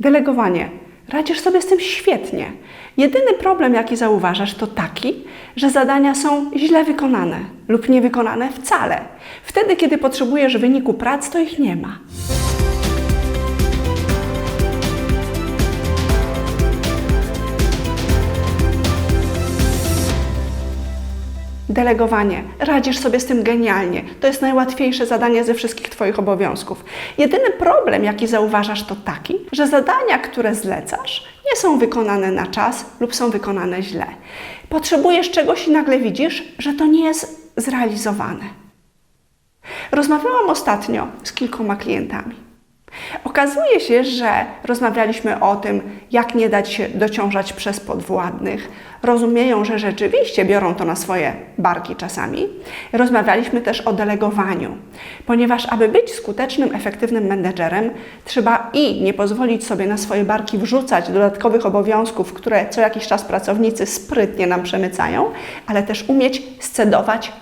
Delegowanie. Radzisz sobie z tym świetnie. Jedyny problem, jaki zauważasz, to taki, że zadania są źle wykonane lub niewykonane wcale. Wtedy, kiedy potrzebujesz wyniku prac, to ich nie ma. Delegowanie. Radzisz sobie z tym genialnie. To jest najłatwiejsze zadanie ze wszystkich Twoich obowiązków. Jedyny problem, jaki zauważasz, to taki, że zadania, które zlecasz, nie są wykonane na czas lub są wykonane źle. Potrzebujesz czegoś i nagle widzisz, że to nie jest zrealizowane. Rozmawiałam ostatnio z kilkoma klientami. Okazuje się, że rozmawialiśmy o tym, jak nie dać się dociążać przez podwładnych. Rozumieją, że rzeczywiście biorą to na swoje barki czasami. Rozmawialiśmy też o delegowaniu, ponieważ aby być skutecznym, efektywnym menedżerem, trzeba i nie pozwolić sobie na swoje barki wrzucać dodatkowych obowiązków, które co jakiś czas pracownicy sprytnie nam przemycają, ale też umieć scedować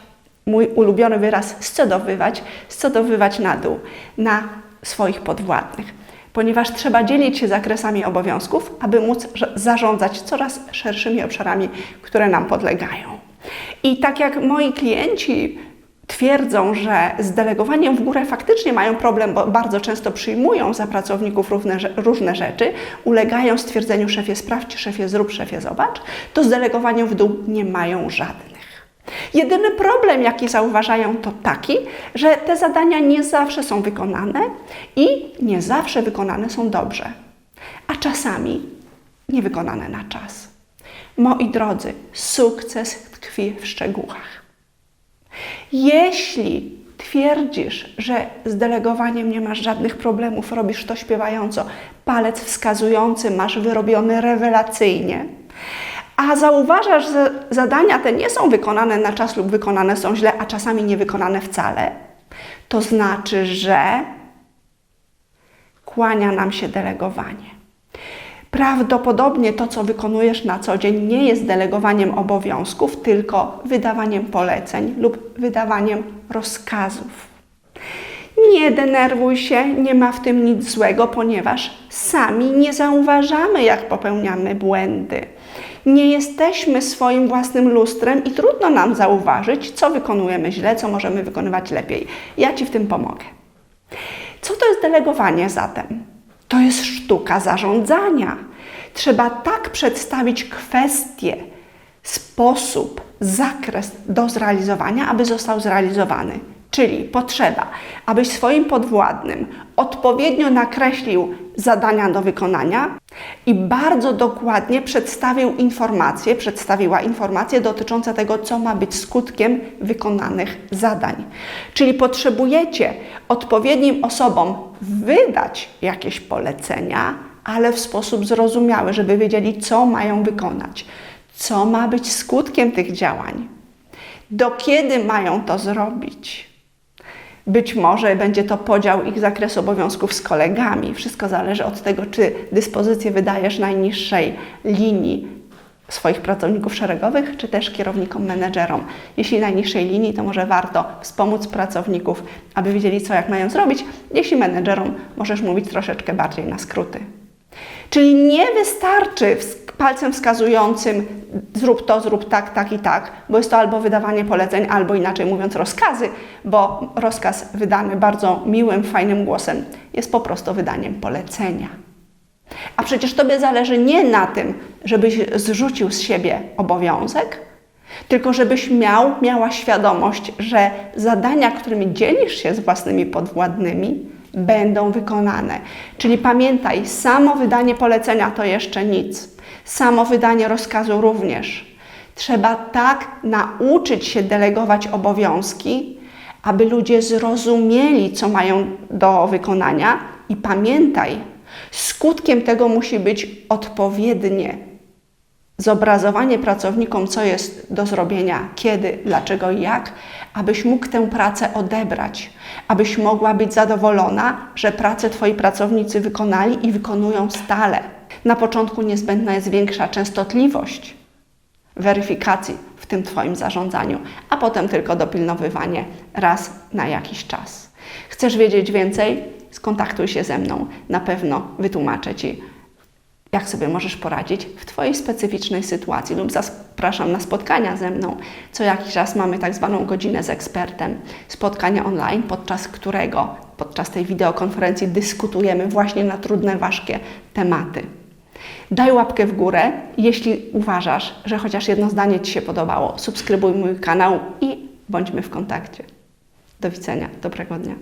mój ulubiony wyraz scedowywać, scedowywać na dół, na swoich podwładnych, ponieważ trzeba dzielić się zakresami obowiązków, aby móc zarządzać coraz szerszymi obszarami, które nam podlegają. I tak jak moi klienci twierdzą, że z delegowaniem w górę faktycznie mają problem, bo bardzo często przyjmują za pracowników różne, różne rzeczy, ulegają stwierdzeniu szefie sprawdź, szefie zrób, szefie zobacz, to z delegowaniem w dół nie mają żadnych. Jedyny problem, jaki zauważają, to taki, że te zadania nie zawsze są wykonane i nie zawsze wykonane są dobrze, a czasami niewykonane na czas. Moi drodzy, sukces tkwi w szczegółach. Jeśli twierdzisz, że z delegowaniem nie masz żadnych problemów, robisz to śpiewająco, palec wskazujący masz wyrobiony rewelacyjnie, a zauważasz, że zadania te nie są wykonane na czas lub wykonane są źle, a czasami nie wykonane wcale, to znaczy, że kłania nam się delegowanie. Prawdopodobnie to, co wykonujesz na co dzień, nie jest delegowaniem obowiązków, tylko wydawaniem poleceń lub wydawaniem rozkazów. Nie denerwuj się, nie ma w tym nic złego, ponieważ sami nie zauważamy, jak popełniamy błędy. Nie jesteśmy swoim własnym lustrem i trudno nam zauważyć, co wykonujemy źle, co możemy wykonywać lepiej. Ja Ci w tym pomogę. Co to jest delegowanie zatem? To jest sztuka zarządzania. Trzeba tak przedstawić kwestię, sposób, zakres do zrealizowania, aby został zrealizowany. Czyli potrzeba, abyś swoim podwładnym odpowiednio nakreślił zadania do wykonania i bardzo dokładnie przedstawił informacje, przedstawiła informacje dotyczące tego, co ma być skutkiem wykonanych zadań. Czyli potrzebujecie odpowiednim osobom wydać jakieś polecenia, ale w sposób zrozumiały, żeby wiedzieli, co mają wykonać, co ma być skutkiem tych działań, do kiedy mają to zrobić. Być może będzie to podział ich zakresu obowiązków z kolegami. Wszystko zależy od tego, czy dyspozycję wydajesz najniższej linii swoich pracowników szeregowych, czy też kierownikom, menedżerom. Jeśli najniższej linii, to może warto wspomóc pracowników, aby wiedzieli, co jak mają zrobić. Jeśli menedżerom, możesz mówić troszeczkę bardziej na skróty. Czyli nie wystarczy palcem wskazującym zrób to, zrób tak, tak i tak, bo jest to albo wydawanie poleceń, albo inaczej mówiąc rozkazy, bo rozkaz wydany bardzo miłym, fajnym głosem jest po prostu wydaniem polecenia. A przecież Tobie zależy nie na tym, żebyś zrzucił z siebie obowiązek, tylko żebyś miał, miała świadomość, że zadania, którymi dzielisz się z własnymi podwładnymi, będą wykonane. Czyli pamiętaj, samo wydanie polecenia to jeszcze nic. Samo wydanie rozkazu również. Trzeba tak nauczyć się delegować obowiązki, aby ludzie zrozumieli, co mają do wykonania i pamiętaj, skutkiem tego musi być odpowiednie zobrazowanie pracownikom, co jest do zrobienia, kiedy, dlaczego i jak, abyś mógł tę pracę odebrać, abyś mogła być zadowolona, że pracę Twoi pracownicy wykonali i wykonują stale. Na początku niezbędna jest większa częstotliwość weryfikacji w tym Twoim zarządzaniu, a potem tylko dopilnowywanie raz na jakiś czas. Chcesz wiedzieć więcej? skontaktuj się ze mną. Na pewno wytłumaczę Ci, jak sobie możesz poradzić w Twojej specyficznej sytuacji lub zapraszam na spotkania ze mną. Co jakiś czas mamy tak zwaną godzinę z ekspertem, spotkanie online, podczas którego, podczas tej wideokonferencji dyskutujemy właśnie na trudne, ważkie tematy. Daj łapkę w górę, jeśli uważasz, że chociaż jedno zdanie Ci się podobało. Subskrybuj mój kanał i bądźmy w kontakcie. Do widzenia, dobrego dnia.